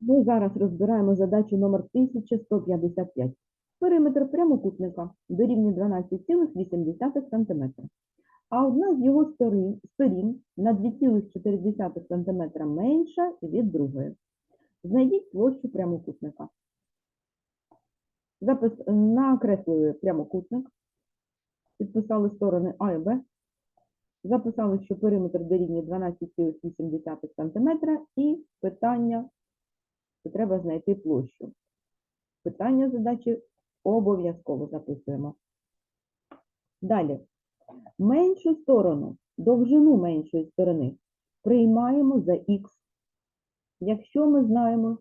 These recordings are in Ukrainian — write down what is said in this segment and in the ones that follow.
Ми зараз розбираємо задачу номер 1155. Периметр прямокутника дорівнює 12,8 см, а одна з його сторін, на 2,4 см менша від другої. Знайдіть площу прямокутника. Запис накреслили прямокутник, підписали сторони А і Б, записали, що периметр дорівнює 12,8 см і питання що треба знайти площу. Питання задачі обов'язково записуємо. Далі. Меншу сторону, довжину меншої сторони приймаємо за х. Якщо ми знаємо,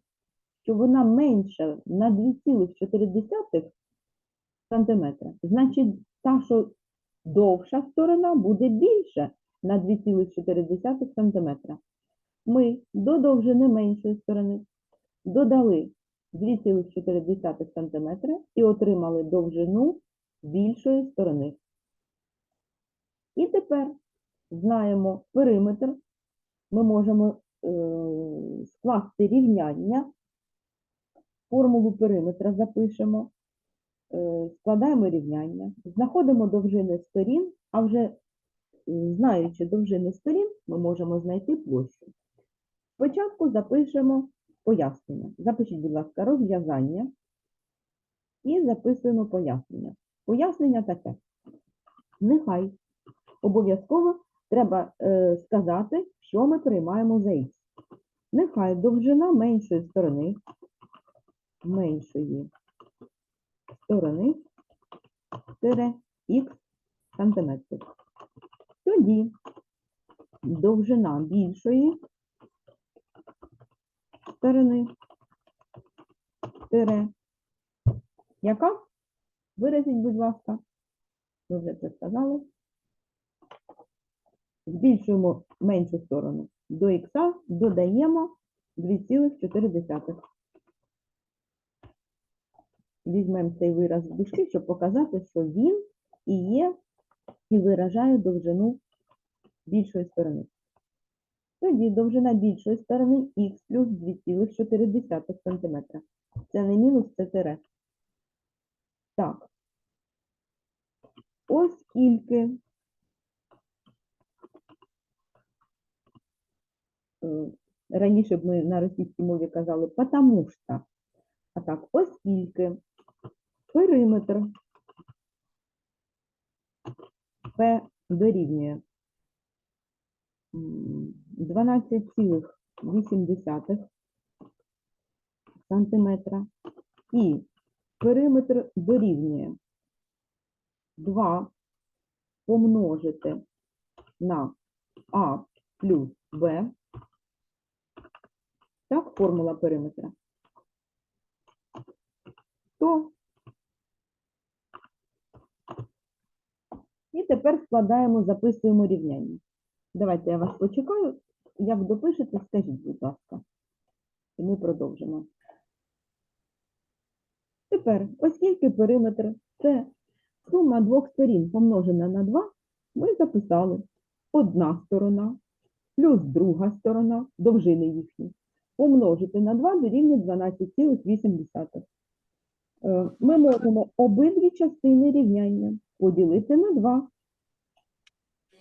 що вона менша на 2,4 см, значить та, що довша сторона буде більша на 2,4 см. Ми до довжини меншої сторони додали 2,4 см і отримали довжину більшої сторони. І тепер знаємо периметр. Ми можемо е, скласти рівняння, формулу периметра запишемо, е, складаємо рівняння, знаходимо довжини сторін, а вже е, знаючи довжини сторін, ми можемо знайти площу. Спочатку запишемо пояснення. Запишіть, будь ласка, розв'язання і записуємо пояснення. Пояснення таке. Нехай обов'язково треба е, сказати, що ми приймаємо за х. Нехай довжина меншої сторони, меншої сторони тире х сантиметрів. Тоді довжина більшої сторони тире. Яка? Виразіть, будь ласка. Ви вже це сказали. Збільшуємо меншу сторону. До х додаємо 2,4. Візьмемо цей вираз в дужки, щоб показати, що він і є, і виражає довжину більшої сторони. Тоді довжина більшої сторони х плюс 2,4 см. Це не мінус, це тире. Так. Оскільки е, раніше б ми на російській мові казали потому що. А так, оскільки периметр P дорівнює 12,8 сантиметра і периметр дорівнює 2 помножити на А плюс Б. Так, формула периметра. То і тепер складаємо, записуємо рівняння. Давайте я вас почекаю. Як допишете, скажіть, будь ласка. І ми продовжимо. Тепер, оскільки периметр це сума двох сторін помножена на 2, ми записали одна сторона плюс друга сторона, довжини їхні, помножити на 2 дорівнює 12,8. Е, Ми можемо обидві частини рівняння поділити на 2.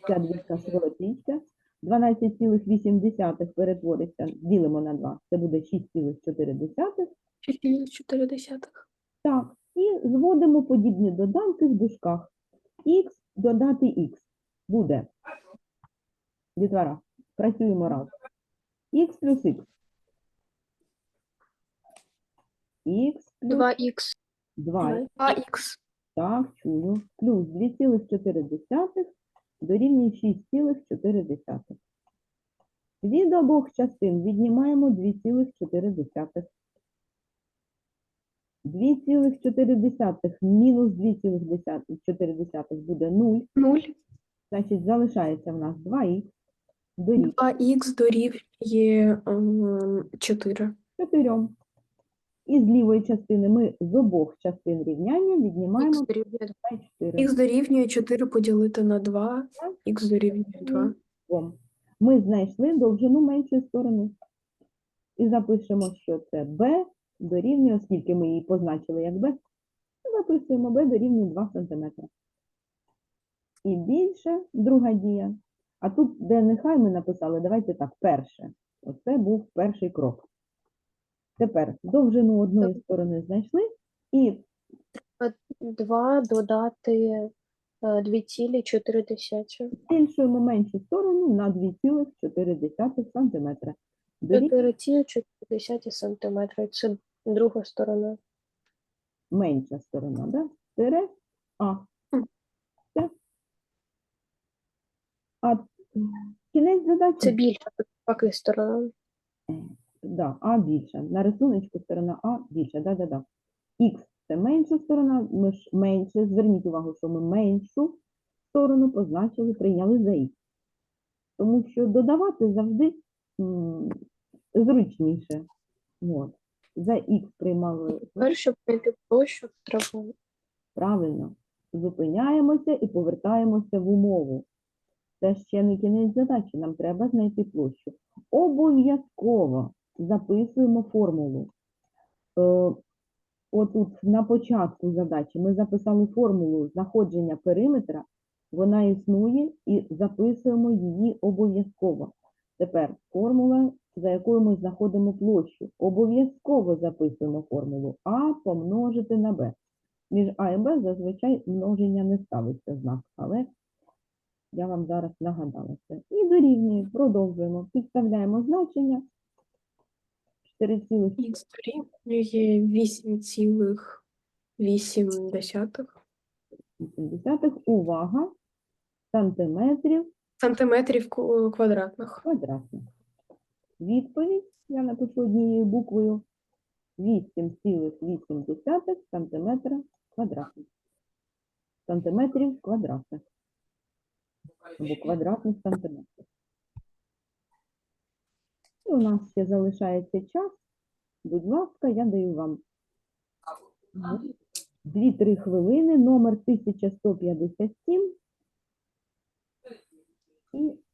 Ця двійка скоротиться. 12,8 перетвориться, ділимо на 2, це буде 6,4. 6,4. Так, і зводимо подібні доданки в дужках. Х додати х буде. Дітвора, працюємо разом. Х плюс х. Х плюс 2х. 2х. так, чую, плюс 2,4 дорівнює 6,4. Від обох частин віднімаємо 2,4. 2,4 мінус 2,4 буде 0, 0. значить залишається в нас 2х дорівнює 2х дорівнює ем, 4. 4. І з лівої частини ми з обох частин рівняння віднімаємо Х дорівнює 4. Х дорівнює 4 поділити на 2. Х дорівнює 2. Ми знайшли довжину меншої сторони. і запишемо, що це b дорівнює, оскільки ми її позначили як b, записуємо b дорівнює 2 см. І більше друга дія. А тут, де нехай ми написали, давайте так, перше. Оце був перший крок. Тепер довжину одної сторони знайшли і 2 додати е, 2,4. збільшуємо меншу сторону на 2,4 см. Беріть 4,4 см. Це друга сторона. менша сторона, да? Тире А. Все. А кінець задачі, Це більша поки сторона. Да, А більша. На рисуночку сторона А більша, да, да, да. Х це менша сторона, ми ж менше. Зверніть увагу, що ми меншу сторону позначили, прийняли за Х. Тому що додавати завжди м, зручніше. От. За Х приймали Перше знайти площу треба. Правильно. Зупиняємося і повертаємося в умову. Це ще не кінець задачі, нам треба знайти площу. Обов'язково записуємо формулу. Е, Отут на початку задачі ми записали формулу знаходження периметра, вона існує і записуємо її обов'язково. Тепер формула, за якою ми знаходимо площу. Обов'язково записуємо формулу А помножити на Б. Між А і Б зазвичай множення не ставиться знак, але я вам зараз нагадала це. І дорівнює, продовжуємо. Підставляємо значення 4,8. Х дорівнює 8,8 Увага! Сантиметрів сантиметрів ку- квадратних. квадратних. Відповідь я напишу однією буквою 8,8 сантиметра квадратних. Сантиметрів квадратних. Або квадратних сантиметрів. І у нас ще залишається час. Будь ласка, я даю вам 2-3 хвилини, номер 1157. І